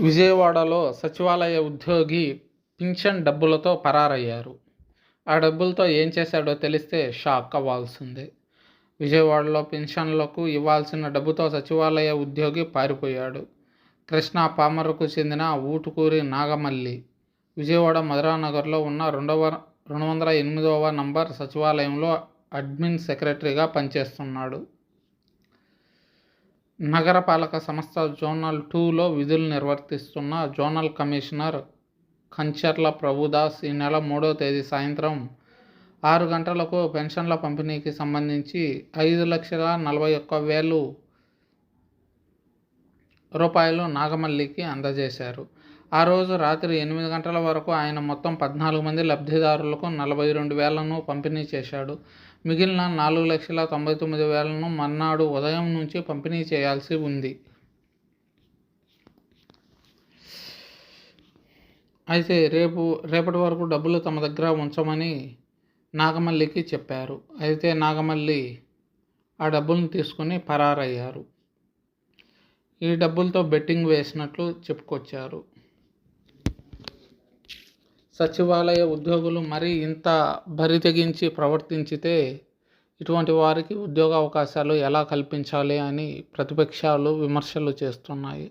విజయవాడలో సచివాలయ ఉద్యోగి పింఛన్ డబ్బులతో పరారయ్యారు. ఆ డబ్బులతో ఏం చేశాడో తెలిస్తే షాక్ అవ్వాల్సిందే. విజయవాడలో పింఛన్లకు ఇవ్వాల్సిన డబ్బుతో సచివాలయ ఉద్యోగి పారిపోయాడు. కృష్ణా పామర్కు చెందిన ఊటుకూరి నాగమల్లి విజయవాడ మధురానగర్లో ఉన్న రెండవ రెండు వందల ఎనిమిదవ నంబర్ సచివాలయంలో అడ్మిన్ సెక్రటరీగా పనిచేస్తున్నాడు. నగరపాలక సంస్థ జోనల్ టూలో విధులు నిర్వర్తిస్తున్న జోనల్ కమిషనర్ కంచర్ల ప్రభుదాస్ ఈ నెల మూడో తేదీ సాయంత్రం ఆరు గంటలకు పెన్షన్ల పంపిణీకి సంబంధించి ఐదు లక్షల నలభై ఒక్క వేలు రూపాయలు నాగమల్లికి అందజేశారు. ఆ రోజు రాత్రి ఎనిమిది గంటల వరకు ఆయన మొత్తం పద్నాలుగు మంది లబ్ధిదారులకు నలభై రెండు వేలను పంపిణీ చేశాడు. మిగిలిన నాలుగు లక్షల తొంభై తొమ్మిది వేలను మర్నాడు ఉదయం నుంచి పంపిణీ చేయాల్సి ఉంది. అయితే రేపు రేపటి వరకు డబ్బులు తమ దగ్గర ఉంచమని నాగమల్లికి చెప్పారు. అయితే నాగమల్లి ఆ డబ్బులను తీసుకొని పరారయ్యారు. ఈ డబ్బులతో బెట్టింగ్ వేసినట్లు చెప్పుకొచ్చారు. సచివాలయ ఉద్యోగులు మరీ ఇంత బరి తెగించి ప్రవర్తించితే ఇటువంటి వారికి ఉద్యోగ అవకాశాలు ఎలా కల్పించాలి అని ప్రతిపక్షాలు విమర్శలు చేస్తున్నాయి.